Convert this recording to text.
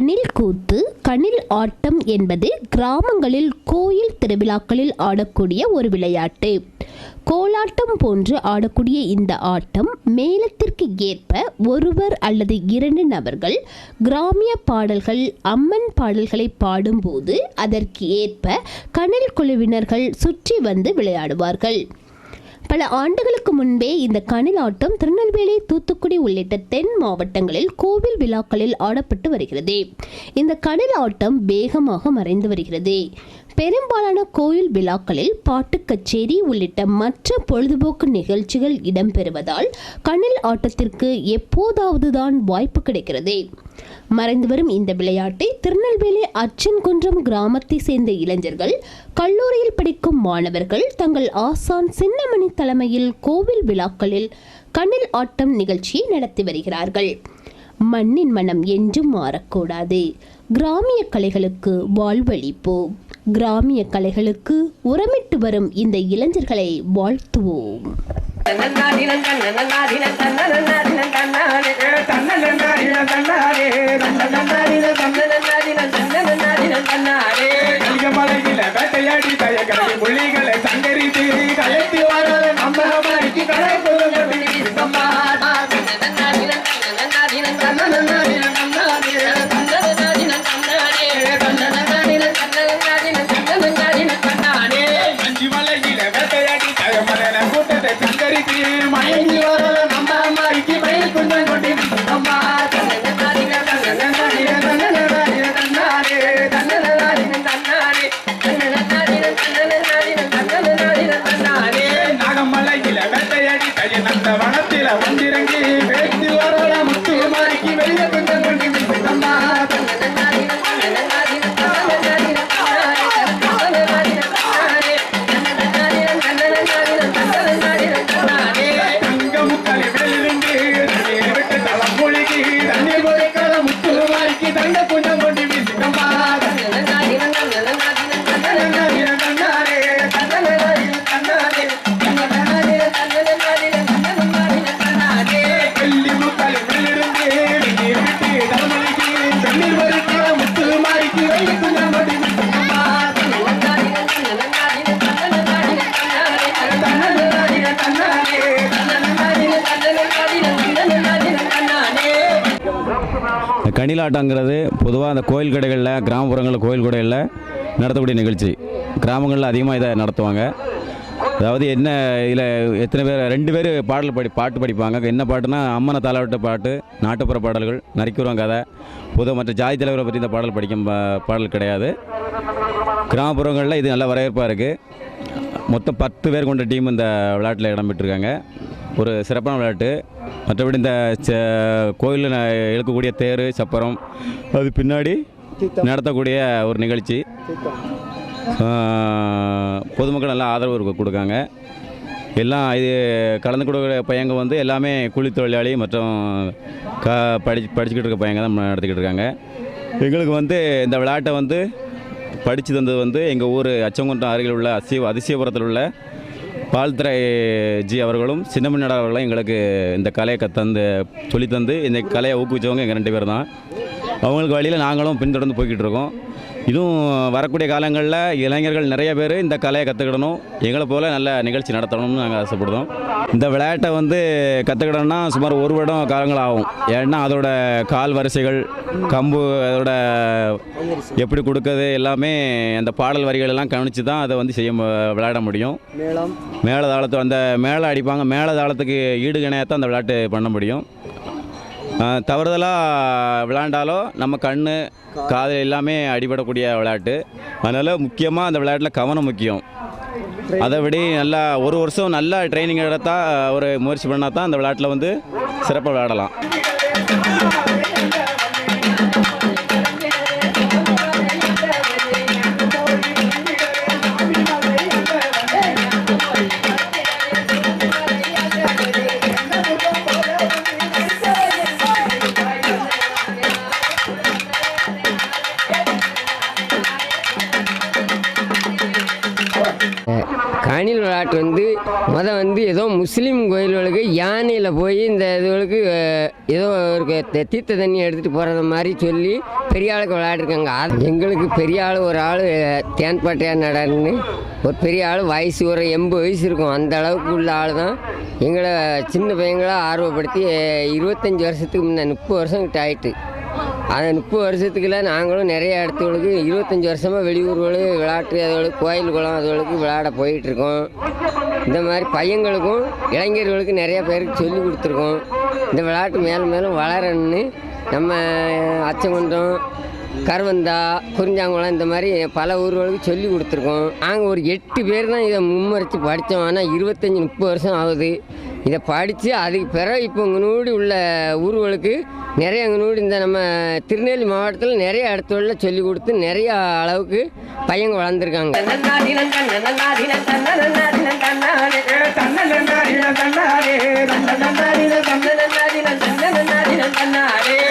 கணில் கூத்து கணில் ஆட்டம் என்பது கிராமங்களில் கோயில் திருவிழாக்களில் ஆடக்கூடிய ஒரு விளையாட்டு. கோலாட்டம் போன்று ஆடக்கூடிய இந்த ஆட்டம் மேளத்திற்கு ஏற்ப ஒருவர் அல்லது இரண்டு நபர்கள் கிராமிய பாடல்கள் அம்மன் பாடல்களை பாடும்போது அதற்கு ஏற்ப கணில் குழுவினர்கள் சுற்றி வந்து விளையாடுவார்கள். பல ஆண்டுகளுக்கு முன்பே இந்த கணிலாட்டம் திருநெல்வேலி தூத்துக்குடி உள்ளிட்ட தென் மாவட்டங்களில் கோவில் விழாக்களில் ஆடப்பட்டு வருகிறது. இந்த கணிலாட்டம் வேகமாக மறைந்து வருகிறது. பெரும்பாலான கோயில் விழாக்களில் பாட்டு கச்சேரி உள்ளிட்ட மற்ற பொழுதுபோக்கு நிகழ்ச்சிகள் இடம்பெறுவதால் கணில் ஆட்டத்திற்கு எப்போதாவது தான் வாய்ப்பு கிடைக்கிறது. மறைந்து வரும் இந்த விளையாட்டை திருநெல்வேலி அச்சன்குன்றம் கிராமத்தை சேர்ந்த இளைஞர்கள் கல்லூரியில் படிக்கும் மாணவர்கள் தங்கள் ஆசான் சின்னமணி தலைமையில் கோவில் விழாக்களில் கண்ணில் ஆட்டம் நிகழ்ச்சியை நடத்தி வருகிறார்கள். மண்ணின் மனம் என்றும் மாறக்கூடாது. கிராமிய கலைகளுக்கு வாழ்வளிப்போம் கிராமிய கலைகளுக்கு உரமிட்டு வரும் இந்த இளைஞர்களை வாழ்த்துவோம். மணிக்கு கலை இந்த கணிலாட்டங்கிறது பொதுவாக அந்த கோயில் கடைகளில் கிராமப்புறங்களில் கோயில் கடைகளில் நடத்தக்கூடிய நிகழ்ச்சி. கிராமங்களில் அதிகமாக இதை நடத்துவாங்க. அதாவது என்ன இதில் எத்தனை பேர் ரெண்டு பேர் பாடல் படி பாட்டு படிப்பாங்க. என்ன பாட்டுனா அம்மனை தாளாட்ட பாட்டு நாட்டுப்புற பாடல்கள் நரிக்குறோம் கதை. பொதுவாக மற்ற ஜாதி தலைவரை பற்றி இந்த பாடல் படிக்கும் பாடல் கிடையாது. கிராமப்புறங்களில் இது நல்ல வரவேற்பாக இருக்குது மொத்தம் பத்து பேர் கொண்ட டீம் இந்த விளையாட்டில் இடம் பெற்றிருக்காங்க. ஒரு சிறப்பான விளையாட்டு. மற்றபடி இந்த கோயிலில் இழுக்கக்கூடிய தேர் சப்பரம் அது பின்னாடி நடத்தக்கூடிய ஒரு நிகழ்ச்சி. பொதுமக்கள் நல்லா ஆதரவு கொடுக்காங்க. எல்லாம் இது கலந்து கொடுக்குற பையங்க வந்து எல்லாமே கூலி தொழிலாளி மற்றும் க படி படிச்சுக்கிட்டு இருக்க பையங்க தான் நடத்திக்கிட்டு இருக்காங்க. எங்களுக்கு வந்து இந்த விளையாட்டை வந்து படித்து தந்தது வந்து எங்கள் ஊர் அச்சங்குன்றம் அருகில் உள்ள அசிய அதிசயபுரத்தில் உள்ள பால்துறை ஜி அவர்களும் சின்னமன்னடா அவர்களும் எங்களுக்கு இந்த கலையை தந்து சொல்லித் தந்து இந்த கலையை ஊக்குவிச்சவங்க எங்கள் ரெண்டு பேர் தான். அவங்களுக்கு வழியில் நாங்களும் பின்தொடர்ந்து போய்கிட்டு இருக்கோம். இதுவும் வரக்கூடிய காலங்களில் இளைஞர்கள் நிறைய பேர் இந்த கலையை கற்றுக்கிடணும். எங்களை போல் நல்ல நிகழ்ச்சி நடத்தணும்னு நாங்கள் ஆசைப்படுறோம். இந்த விளையாட்டை வந்து கற்றுக்கிடணும்னா சுமார் ஒரு வருடம் காலங்கள் ஆகும். ஏன்னா அதோட கால் வரிசைகள் கம்பு அதோட எப்படி கொடுக்குறது எல்லாமே அந்த பாடல் வரிகள் எல்லாம் கவனித்து தான் அதை வந்து செய்ய விளையாட முடியும். மேளம். மேள தாளத்து அந்த மேளை அடிப்பாங்க. மேள தாளத்துக்கு ஈடு இணையத்தான் அந்த விளையாட்டு பண்ண முடியும். தவறுதலாக விளாண்டாலோ நம்ம கண் காது எல்லாமே அடிபடக்கூடிய விளையாட்டு. அதனால் முக்கியமாக அந்த விளையாட்டில் கவனம் முக்கியம். அதை விட நல்லா ஒரு வருஷம் நல்லா ட்ரைனிங் எடுத்தா ஒரு முயற்சி பண்ணால் தான் அந்த விளையாட்டில் வந்து சிறப்பாக விளையாடலாம். அணில் விளையாட்டு வந்து மொதல் வந்து ஏதோ முஸ்லீம் கோயில்களுக்கு யானையில் போய் இந்த இதுகளுக்கு ஏதோ ஒரு தீர்த்த தண்ணி எடுத்துகிட்டு போகிறத மாதிரி சொல்லி பெரிய ஆளுக்கு விளையாடிருக்காங்க. அது எங்களுக்கு பெரிய ஆள் ஒரு ஆள் தேன்பாட்டையா நடன்னு ஒரு பெரிய ஆள் வயசு ஒரு எண்பது வயசு இருக்கும். அந்த அளவுக்கு உள்ள ஆள் தான். எங்களை சின்ன பையங்களை ஆர்வப்படுத்தி இருபத்தஞ்சி வருஷத்துக்கு முன்னே முப்பது வருஷம் கிட்ட ஆயிட்டு. அந்த முப்பது வருஷத்துக்குள்ள நாங்களும் நிறைய இடத்துகளுக்கு இருபத்தஞ்சி வருஷமாக வெளியூர்களுக்கு விளையாட்டு அதுகளுக்கு கோயில் குளம் அதுகளுக்கு விளையாட போயிட்டுருக்கோம். இந்த மாதிரி பையங்களுக்கும் இளைஞர்களுக்கு நிறைய பேருக்கு சொல்லி கொடுத்துருக்கோம். இந்த விளையாட்டு மேலும் மேலும் வளரணும்னு நம்ம அச்சங்குன்றம் கருவந்தா குறிஞ்சாங்குளம் இந்த மாதிரி பல ஊர்களுக்கு சொல்லி கொடுத்துருக்கோம். நாங்கள் ஒரு எட்டு பேர் தான் இதை மும்மரித்து படித்தோம் ஆனால் இருபத்தஞ்சி முப்பது வருஷம் ஆகுது. இதை படித்து அதுக்கு பிறகு இப்போ இங்கனூடி உள்ள ஊர்களுக்கு நிறைய இங்கனூடி இந்த நம்ம திருநெல்வேலி மாவட்டத்தில் நிறைய இடத்துல சொல்லி கொடுத்து நிறைய அளவுக்கு பையங்க வளர்ந்துருக்காங்க